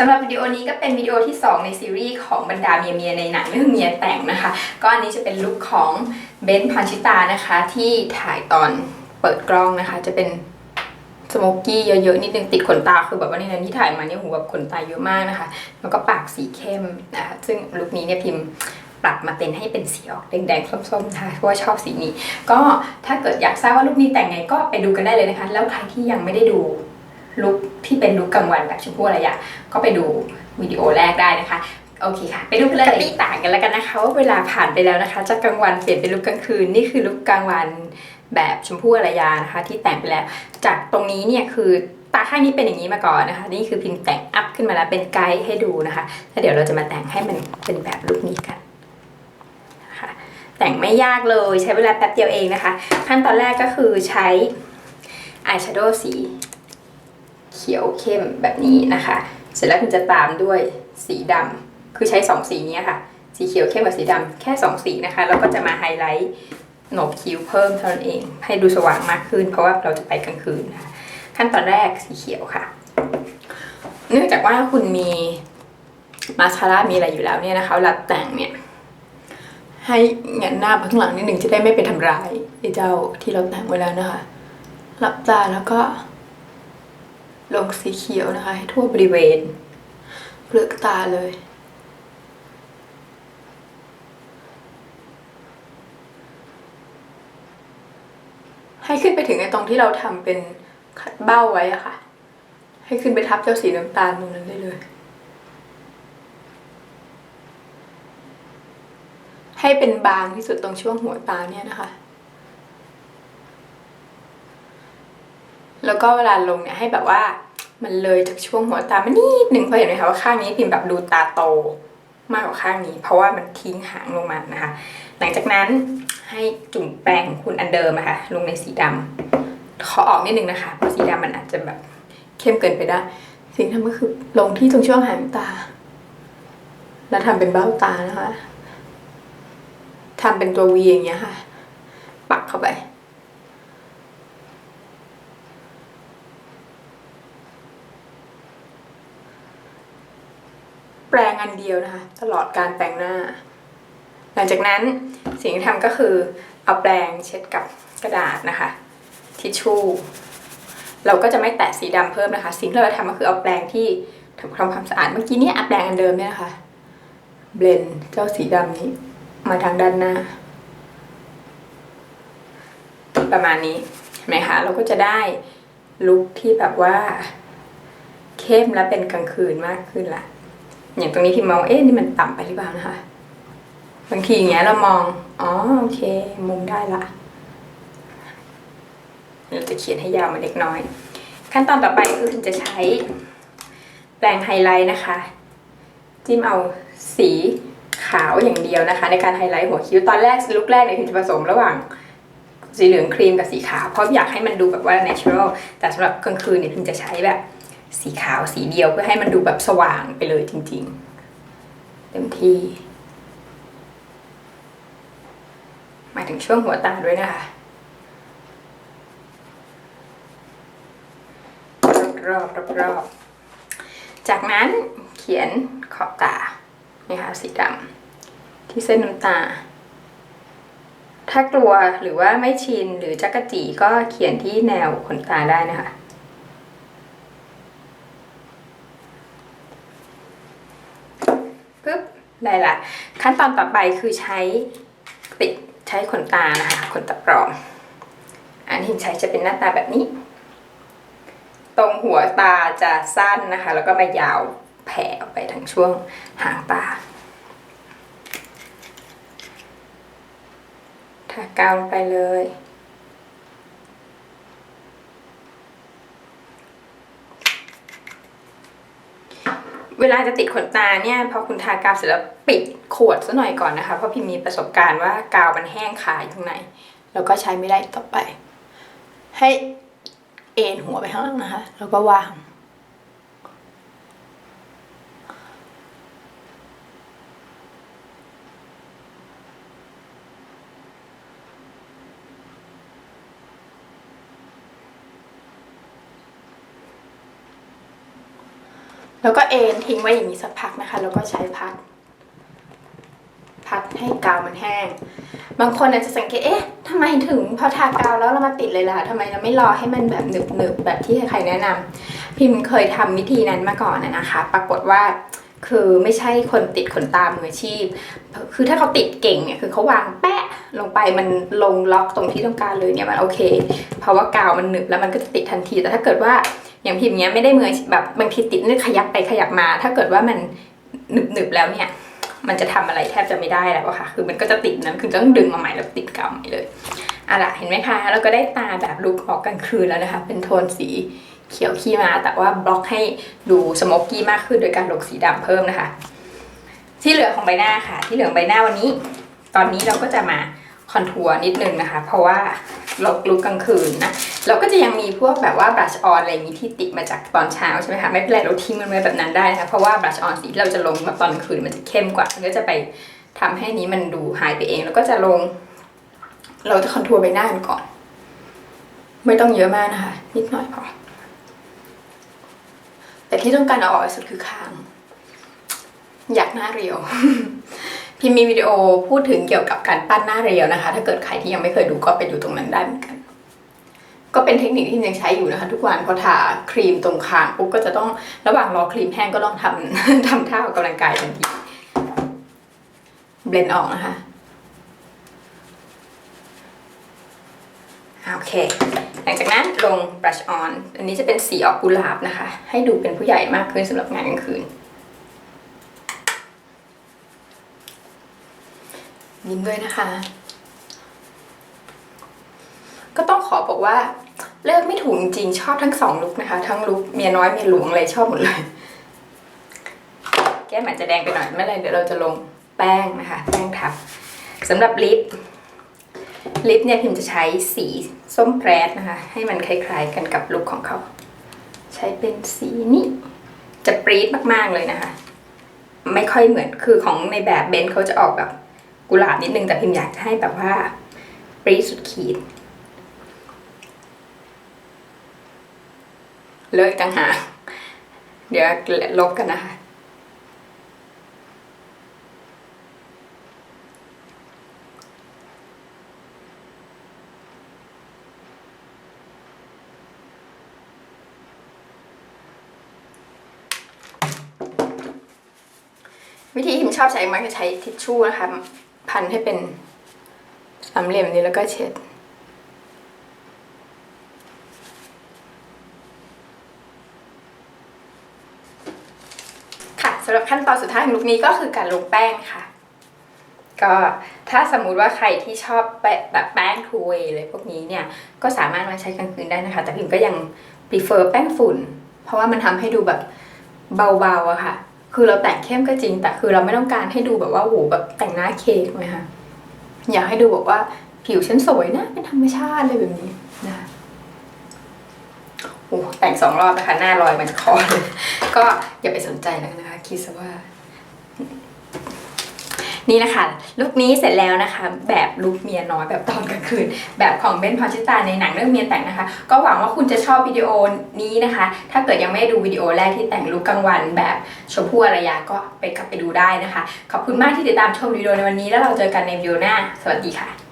สำหรับวิดีโอนี้ก็เป็นวิดีโอที่ 2 ในซีรีส์ของบรรดาเมียเมียในหนังเรื่องเมียแต่งนะคะ ก็อันนี้จะเป็นลุคของเบนซ์พันชิตานะคะที่ถ่ายตอนเปิดกล้องนะคะ จะเป็นสโมกกี้เยอะๆ นิดนึงติดขนตาคือแบบว่าในนั้นที่ถ่ายมาเนี่ยหูแบบขนตาเยอะมากนะคะ แล้วก็ปากสีเข้มนะคะซึ่งลุคนี้เนี่ยพิมพ์ปรับมาเป็นให้เป็นสีออกแดงๆส้มๆนะคะเพราะว่าชอบสีนี้ ก็ถ้าเกิดอยากทราบว่าลุคนี้แต่งไงก็ไปดูกันได้เลยนะคะ แล้วใครที่ยังไม่ได้ดู ลุคที่เป็นลุคกลางวันแบบชมพู่อารอยะก็ไปดูวิดีโอแรกได้นะคะโอเคค่ะ ไปดูกันเลยปีต่างกันแล้วกันนะคะว่าเวลาผ่านไปแล้วนะคะ จากกลางวันเปลี่ยนเป็นลุคกลางคืนนี่คือลุคกลางวันแบบชมพู่อารยานะคะที่แต่งไปแล้ว จากตรงนี้เนี่ยคือตาข้างนี้เป็นอย่างนี้มาก่อนนะคะ นี่คือพิมพ์แต่งอัพขึ้นมาแล้วเป็นไกด์ให้ดูนะคะแล้วเดี๋ยวเราจะมาแต่งให้มันเป็นแบบลุคนี้กันนะคะแต่งไม่ยากเลยใช้เวลาแป๊บเดียวเองนะคะ ขั้นตอนแรกก็คือใช้อายแชโดว์สี เขียวเข้มแบบนี้นะคะ เสร็จแล้วคุณจะตามด้วยสีดำคือใช้สองสีนี้ค่ะ สีเขียวเข้มกับสีดำแค่สองสีนะคะ แล้วก็จะมาไฮไลท์โหนกคิ้วเพิ่มเท่านั้นเอง ให้ดูสว่างมากขึ้น เพราะว่าเราจะไปกลางคืนนะคะขั้นตอนแรกสีเขียวค่ะ เนื่องจากว่าคุณมีมาสคาร่ามีอะไรอยู่แล้วเนี่ยนะคะเวลาแต่งเนี่ยให้เงนหน้าไปข้างหลังนิดหนึ่งจะได้ไม่ไปทำร้ายไอ้เจ้าที่เราแต่งไว้แล้วนะคะหลับตาแล้วก็ ลงสีเขียวนะคะ ให้ทั่วบริเวณเปลือกตาเลย ให้ขึ้นไปถึงในตรงที่เราทำเป็นคัดเบ้าไว้อะค่ะ ให้ขึ้นไปทับเจ้าสีน้ำตาลตรงนั้นได้เลย ให้เป็นบางที่สุดตรงช่วงหัวตาเนี่ยนะคะ แล้วก็เวลาลงเนี่ยให้แบบว่ามันเลยจากช่วงหัวตามานิดหนึ่งเพราะเห็นไหมคะว่าข้างนี้พิมพ์แบบดูตาโตมากกว่าข้างนี้ เพราะว่ามันทิ้งหางลงมานะคะ หลังจากนั้นให้จุ่มแปรงของคุณอันเดิมอะค่ะลงในสีดำขอออกนิดนึงนะคะเพราะสีดำมันอาจจะแบบเข้มเกินไปได้ สิ่งที่ทำก็คือลงที่ตรงช่วงหางตา แล้วทำเป็นเบ้าตานะคะทำเป็นตัววีอย่างเงี้ยค่ะ ปักเข้าไป รงอันเดียวนะคะ ตลอดการแต่งหน้า หลังจากนั้นสิ่งที่ทำก็คือเอาแปรงเช็ดกับกระดาษนะคะ ทิชชู่เราก็จะไม่แตะสีดำเพิ่มนะคะ สิ่งที่เราทำก็คือเอาแปรงที่ทำความสะอาดเมื่อกี้นี่ยเอาแปรงอันเดิมเนี่ยนะคะเบลนเจ้าสีดำนี้มาทางด้านหน้า ประมาณนี้เห็นไหมคะเราก็จะได้ลุคที่แบบว่า เข้มและเป็นกลางคืนมากขึ้นละ อย่างตรงนี้ที่มองเอ๊ะนี่มันต่ำไปหรือเปล่านะคะ บางทีอย่างเงี้ยเรามองอ๋อโอเค มุมได้ละเราจะเขียนให้ยาวมาเล็กน้อย ขั้นตอนต่อไปคือคุณจะใช้แปรงไฮไลท์นะคะ จิ้มเอาสีขาวอย่างเดียวนะคะ ในการไฮไลท์หัวคิ้วตอนแรกลุกแรกเนี่ยคุณจะผสมระหว่างสีเหลืองครีมกับสีขาวเพราะอยากให้มันดูแบบว่า natural แต่สำหรับกลางคืนเนี่ยพิมจะใช้แบบ สีขาวสีเดียวเพื่อให้มันดูแบบสว่างไปเลยจริง ๆ เต็มที่หมายถึงช่วงหัวตาด้วยนะคะรอบรอบรอบๆจากนั้นเขียนขอบตานี่ค่ะสีดำที่เส้นน้ำตา ถ้ากลัวหรือว่าไม่ชินหรือจักกะจีก็เขียนที่แนวขนตาได้นะคะ ปึ๊บ ได้ละ ขั้นตอนต่อไปคือใช้ปิดใช้ขนตานะคะขนตาปลอม อันที่ใช้จะเป็นหน้าตาแบบนี้ ตรงหัวตาจะสั้นนะคะ แล้วก็มายาวแผ่ออกไปทางช่วงหางตาทากาวลงไปเลย เวลาจะติดขนตาเนี่ยพอคุณทากาวเสร็จแล้วปิดขวดซะหน่อยก่อนนะคะ เพราะพี่มีประสบการณ์ว่ากาวมันแห้งคาอยู่ข้างในแล้วก็ใช้ไม่ได้ต่อไป ให้เอ็นหัวไปข้างล่างนะคะ แล้วก็วาง แล้วก็เอ็นทิ้งไว้อย่างนี้สักพักนะคะ แล้วก็ใช้พัด พัดให้กาวมันแห้ง บางคนอาจจะสังเกต เอ๊ะทำไมถึงพอทากาวแล้วเรามาติดเลยล่ะทำไมเราไม่รอให้มันแบบหนึบหนึบแบบที่ใครแนะนำพิมเคยทำวิธีนั้นมาก่อนนะคะ ปรากฏว่าคือไม่ใช่คนติดขนตามืออาชีพ คือถ้าเขาติดเก่งเนี่ย คือเขาวางแปะลงไปมันลงล็อกตรงที่ต้องการเลยเนี่ยมันโอเค เพราะว่ากาวมันหนึบแล้วมันก็จะติดทันที แต่ถ้าเกิดว่า อย่างพิมพ์เนี้ยไม่ได้มืออาชีพแบบบางทีติดเนี่ยขยับไปขยับมา ถ้าเกิดว่ามันหนึบหนึบแล้วเนี่ย มันจะทำอะไรแทบจะไม่ได้แล้วค่ะ คือมันก็จะติดนั้นคือต้องดึงมาใหม่แล้วติดเก่าใหม่เลยอะล่ะเห็นไหมคะแล้วก็ได้ตาแบบลุกออกกลางคืนแล้วนะคะ เป็นโทนสีเขียวขี้มา แต่ว่าบล็อกให้ดูสโมกกี้มากขึ้นโดยการลงสีดำเพิ่มนะคะ ที่เหลือของใบหน้าค่ะ ที่เหลือของใบหน้าวันนี้ ตอนนี้เราก็จะมา คอนทัวร์นิดนึงนะคะ เพราะว่าเราลุกกลางคืนนะเราก็จะยังมีพวกแบบว่าบลัชออนอะไรอย่างนี้ที่ติดมาจากตอนเช้าใช่ไหมคะไม่เป็นไรเราทิ้งมันไว้แบบนั้นได้นะคะเพราะว่าบลัชออนสีที่เราจะลงแบบตอนกลางคืนมันจะเข้มกว่ามันก็จะไปทำให้นี้มันดูหายไปเอง แล้วก็จะลง เราจะคอนทัวร์ใบหน้ากันก่อน ไม่ต้องเยอะมากนะคะ นิดหน่อยพอแต่ที่ต้องการเอาออกสุดคือคาง อยากหน้าเรียว พี่มีวิดีโอพูดถึงเกี่ยวกับการปั้นหน้าเรียวนะคะ ถ้าเกิดใครที่ยังไม่เคยดูก็ไปดูตรงนั้นได้เหมือนกัน ก็เป็นเทคนิคที่ยังใช้อยู่นะคะ ทุกวันพอทาครีมตรงคางปุ๊บก็จะต้องระหว่างรอครีมแห้งก็ต้องทำทำท่าออกกำลังกายทันทีเบลนออกนะคะโอเค หลังจากนั้นลง brush on อันนี้จะเป็นสีออกกุหลาบนะคะ ให้ดูเป็นผู้ใหญ่มากขึ้นสำหรับงานกลางคืน ยิ้มด้วยนะคะ ก็ต้องขอบอกว่า เลือกไม่ถูกจริงๆชอบทั้งสองลุกนะคะ ทั้งลุกเมียน้อยเมียหลวงอะไรชอบหมดเลย แก้มอาจจะแดงไปหน่อยไม่เป็นไรเดี๋ยวเราจะลงแป้งนะคะ แป้งทับสำหรับลิปลิปเนี่ยพิมจะใช้สีส้มแพรดนะคะ ให้มันคล้ายๆกันกับลุคของเขา ใช้เป็นสีนี้จะปรี๊ดมากๆเลยนะคะ ไม่ค่อยเหมือนคือของในแบบเบนซ์เขาจะออกแบบ กุหลาบนิดนึงแต่พิมอยากให้แบบว่าปรีสุดขีด เลิกต่างหากเดี๋ยวลบกันนะคะวิธีที่ผมชอบใช้มักจะใช้ทิชชู่นะคะ พันให้เป็นสามเหลี่ยมนี้แล้วก็เช็ด ค่ะสำหรับขั้นตอนสุดท้ายของลุคนี้ก็คือการลงแป้งค่ะ ก็ถ้าสมมุติว่าใครที่ชอบแบบแป้งทูเวย์เลยพวกนี้เนี่ย ก็สามารถมาใช้กลางคืนได้นะคะ แต่พิมก็ยัง prefer แป้งฝุ่น เพราะว่ามันทำให้ดูแบบเบาๆอะค่ะ คือเราแต่งเข้มก็จริง แต่คือเราไม่ต้องการให้ดูแบบว่าโหแบบแต่งหน้าเค้กไหมคะอยากให้ดูแบบว่าผิวฉันสวยนะเป็นธรรมชาติเลยแบบนี้นะโอ้แต่งสองรอบนะคะหน้าลอยมันคอเลยก็อย่าไปสนใจแล้วนะคะคิดซะว่า นี่นะคะลุคนี้เสร็จแล้วนะคะ แบบลุคเมียน้อยแบบตอนกลางคืน แบบของเบนพอชิตาในหนังเรื่องเมียแต่งนะคะ ก็หวังว่าคุณจะชอบวิดีโอนี้นะคะ ถ้าเกิดยังไม่ด้ดูวิดีโอแรกที่แต่งลุคกลางวันแบบชมพู่อารยาก็ไปกลับไปดูได้นะคะ ขอบคุณมากที่ติดตามชมวิดีโอในวันนี้แล้วเราเจอกันในวิดีโอหน้า สวัสดีค่ะ